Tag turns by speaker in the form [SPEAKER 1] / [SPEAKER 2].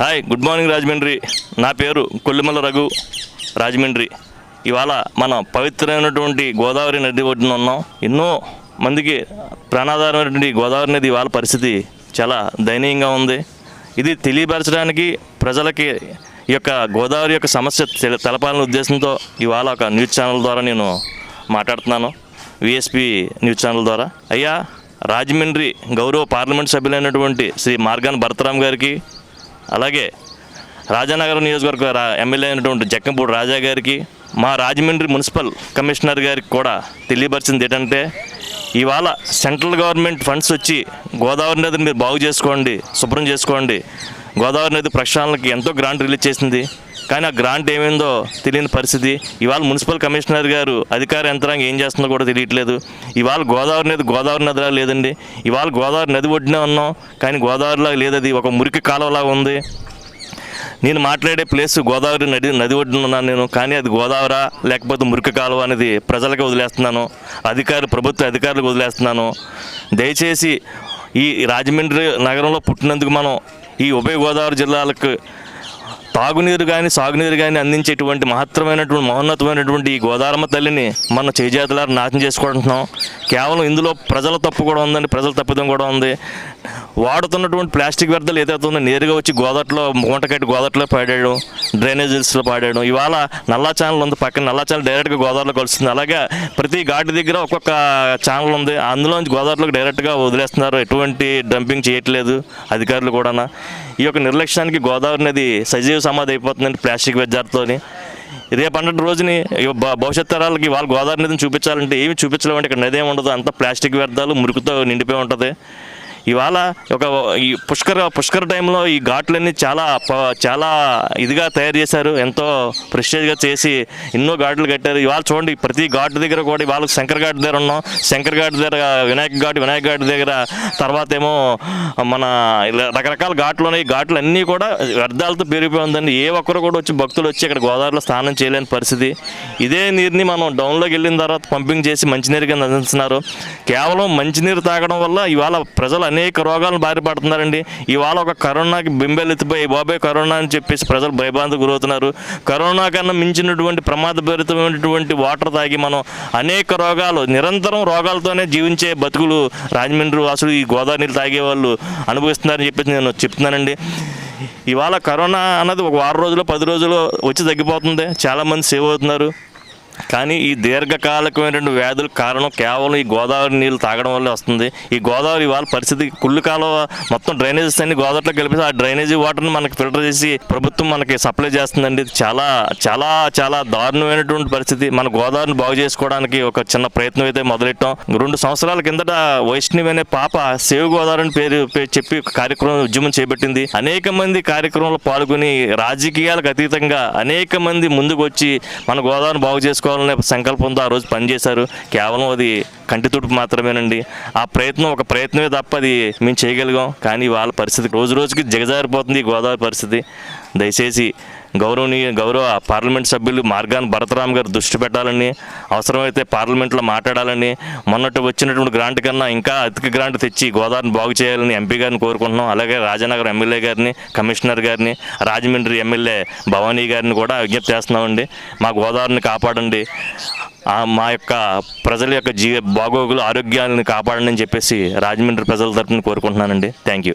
[SPEAKER 1] Hi good morning Rajahmundry. నా పేరు కొల్లిమల రఘు రాజమండ్రి. ఇవాళ మన పవిత్రమైనటువంటి గోదావరి నది ఒడ్డున ఉన్నాం. ఎన్నో మందికి ప్రాణాధారమైనటువంటి గోదావరి నది ఇవాళ పరిస్థితి చాలా దయనీయంగా ఉంది. ఇది తెలియపరచడానికి ప్రజలకి ఈ యొక్క గోదావరి యొక్క సమస్య తెలపాలనే ఉద్దేశంతో ఇవాళ ఒక న్యూస్ ఛానల్ ద్వారా నేను మాట్లాడుతున్నాను. విఎస్పి న్యూస్ ఛానల్ ద్వారా. అయ్యా రాజమండ్రి గౌరవ పార్లమెంట్ సభ్యులైనటువంటి శ్రీ మార్గాన్ భరతరామ్ గారికి అలాగే రాజానగరం నియోజకవర్గ రా- ఎమ్మెల్యే అయినటువంటి జక్కంపూడి రాజా గారికి మా రాజమండ్రి మున్సిపల్ కమిషనర్ గారికి కూడా తెలియపరిచింది ఏంటంటే ఇవాళ సెంట్రల్ గవర్నమెంట్ ఫండ్స్ వచ్చి గోదావరి నదిని మీరు బాగు చేసుకోండి శుభ్రం చేసుకోండి. గోదావరి నది ప్రక్షాళనకి ఎంతో గ్రాంట్ రిలీజ్ చేసింది. కానీ ఆ గ్రాంట్ ఏమైందో తెలియని పరిస్థితి. ఇవాళ మున్సిపల్ కమిషనర్ గారు అధికార యంత్రాంగం ఏం చేస్తుందో కూడా తెలియట్లేదు. ఇవాళ గోదావరి నది గోదావరి నదిలా లేదండి. ఇవాళ గోదావరి నది ఒడ్డునే ఉన్నాం. కానీ గోదావరిలా లేదు అది. ఒక మురికి కాలువలాగా ఉంది. నేను మాట్లాడే ప్లేస్ గోదావరి నది నది ఒడ్డున ఉన్నాను నేను. కానీ అది గోదావరా లేకపోతే మురికి కాలువ అనేది ప్రజలకు వదిలేస్తున్నాను. అధికారులు ప్రభుత్వ అధికారులకు వదిలేస్తున్నాను. దయచేసి ఈ రాజమండ్రి నగరంలో పుట్టినందుకు మనం ఈ ఉభయ గోదావరి జిల్లాలకు తాగునీరు కానీ సాగునీరు కానీ అందించేటువంటి మహత్తరమైనటువంటి మహోన్నతమైనటువంటి ఈ గోదారమ్మ తల్లిని మన చేజేతలారు నాశనం చేసుకుంటున్నాం కేవలం ఇందులో ప్రజల తప్పు కూడా ఉందండి ప్రజల తప్పిదం కూడా ఉంది. వాడుతున్నటువంటి ప్లాస్టిక్ వ్యర్థాలు ఏదైతే ఉందో నేరుగా వచ్చి గోదట్లో మూట కట్టి పడేయడం డ్రైనేజెస్లో పాడాడు. ఇవాళ నల్లా ఛానల్ ఉంది పక్కన నల్లా ఛానల్ డైరెక్ట్గా గోదావరిలో కలుస్తుంది అలాగే ప్రతి ఘాటు దగ్గర ఒక్కొక్క ఛానల్ ఉంది. అందులోంచి గోదావరిలోకి డైరెక్ట్గా వదిలేస్తున్నారు. ఎటువంటి డంపింగ్ చేయట్లేదు అధికారులు కూడా ఈ యొక్క నిర్లక్ష్యానికి గోదావరి నది సజీవ సమాధి అయిపోతుందండి ప్లాస్టిక్ వ్యర్థాలతోని. రేపన్నటి రోజుని భవిష్యత్ తరాలకి వాళ్ళు గోదావరి నదిని చూపించాలంటే ఏమి చూపించలేమంటే ఇక్కడ నది ఏమి ఉండదు. అంతా ప్లాస్టిక్ వ్యర్థాలు మురికితో నిండిపోయి ఉంటుంది. ఇవాళ ఒక ఈ పుష్కర పుష్కర టైంలో ఈ ఘాట్లన్నీ చాలా చాలా ఇదిగా తయారు చేశారు. ఎంతో ప్రెస్టేజ్గా చేసి ఎన్నో ఘాట్లు కట్టారు. ఇవాళ చూడండి ప్రతి ఘాట్ దగ్గర కూడా ఇవాళ శంకర్ ఘాట్ దగ్గర ఉన్నాం. శంకర్ ఘాట్ దగ్గర వినాయక ఘాట్ వినాయక ఘాట్ దగ్గర తర్వాత ఏమో మన ఇలా రకరకాల ఘాట్లు ఉన్నాయి. ఈ ఘాట్లు అన్నీ కూడా వ్యర్థాలతో పెరిగిపోయి ఉందండి. ఏ ఒక్కరు కూడా వచ్చి భక్తులు వచ్చి ఇక్కడ గోదావరిలో స్నానం చేయలేని పరిస్థితి. ఇదే నీరుని మనం డౌన్లోకి వెళ్ళిన తర్వాత పంపింగ్ చేసి మంచినీరు కింద అందిస్తున్నారు. కేవలం మంచినీరు తాగడం వల్ల ఇవాళ ప్రజలు అనేక రోగాలను బారిపడుతున్నారండి. ఇవాళ ఒక కరోనాకి బింబెలెత్తిపోయి బాబాయ్ కరోనా అని చెప్పేసి ప్రజలు భయభ్రాంతికి గురవుతున్నారు. కరోనా కన్నా మించినటువంటి ప్రమాదభరితమైనటువంటి వాటర్ తాగి మనం అనేక రోగాలు నిరంతరం రోగాలతోనే జీవించే బతుకులు రాజమండ్రి వాసులు ఈ గోదావరి నీళ్ళు తాగే వాళ్ళు అనుభవిస్తున్నారని చెప్పేసి నేను చెప్తున్నానండి. ఇవాళ కరోనా అన్నది ఒక వారం రోజులు పది రోజులు వచ్చి తగ్గిపోతుంది. చాలామంది సేవ్ అవుతున్నారు. కానీ ఈ దీర్ఘకాలికమైనటువంటి వ్యాధుల కారణం కేవలం ఈ గోదావరి నీళ్ళు తాగడం వల్లే వస్తుంది. ఈ గోదావరి వాళ్ళ పరిస్థితి కుళ్ళు కాలువ మొత్తం డ్రైనేజెస్ అన్ని గోదావరిలో కలిపి ఆ డ్రైనేజీ వాటర్ని మనకి ఫిల్టర్ చేసి ప్రభుత్వం మనకి సప్లై చేస్తుందండి. చాలా చాలా చాలా దారుణమైనటువంటి పరిస్థితి. మన గోదావరిని బాగు చేసుకోవడానికి ఒక చిన్న ప్రయత్నం అయితే మొదలెట్టాం. రెండు సంవత్సరాల కిందట వైష్ణవి అనే పాప సేవ్ గోదావరి అని పేరు పేరు చెప్పి కార్యక్రమం ఉద్యమం చేపట్టింది. అనేక మంది కార్యక్రమంలో పాల్గొని రాజకీయాలకు అతీతంగా అనేక మంది ముందుకు వచ్చి మన గోదావరిని బాగు చేసుకోవాలనే సంకల్పంతో ఆ రోజు పనిచేశారు. కేవలం అది కంటి తుడుపు మాత్రమేనండి. ఆ ప్రయత్నం ఒక ప్రయత్నమే తప్ప అది మేము చేయగలిగాం. కానీ వాళ్ళ పరిస్థితి రోజు రోజుకి దిగజారిపోతుంది ఈ గోదావరి పరిస్థితి. దయచేసి గౌరవనీయ గౌరవ పార్లమెంట్ సభ్యులు మార్గాన్ భరతరామ్ గారు దృష్టి పెట్టాలని అవసరమైతే పార్లమెంట్లో మాట్లాడాలని మొన్నటి వచ్చినటువంటి గ్రాంట్ కన్నా ఇంకా అధిక గ్రాంట్ తెచ్చి గోదావరిని బాగు చేయాలని ఎంపీ గారిని కోరుకుంటున్నాం. అలాగే రాజనగర్ ఎమ్మెల్యే గారిని కమిషనర్ గారిని రాజమండ్రి ఎమ్మెల్యే భవానీ గారిని కూడా విజ్ఞప్తి చేస్తున్నామండి. మా గోదావరిని కాపాడండి. మా యొక్క ప్రజల యొక్క జీవ బాగోగులు ఆరోగ్యాలను కాపాడండి అని చెప్పేసి రాజమండ్రి ప్రజల తరపున కోరుకుంటున్నానండి. Thank you.